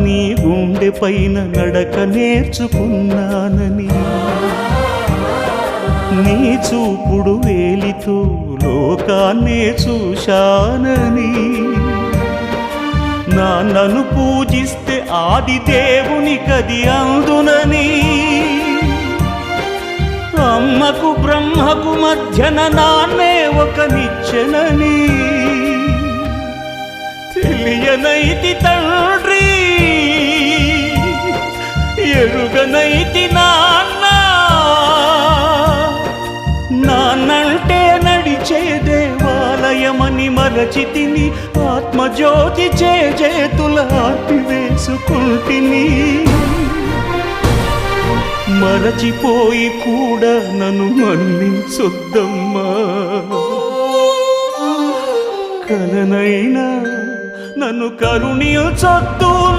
నీ గుండె పైన నడక నేర్చుకున్నానని. నీ చూపుడు వేలితో లోకాన్నే చూశానని. నన్ను పూజిస్తే ఆది దేవుని కది అందునని. అమ్మకు బ్రహ్మకు మధ్యన నాన్నే ఒక నిచ్చెనని. తెలియనైతి తండ్రి ఎరుగనైతి నాన్న. నాన్నంటే నడిచే దేవాలయమని మరచితిని ఆత్మజ్యోతి చే చేతుల వేసుకుంటిని. మరచిపోయి కూడా నన్ను మన్నించొద్దమ్మా. కలనైనా నన్ను కరుణించొద్దు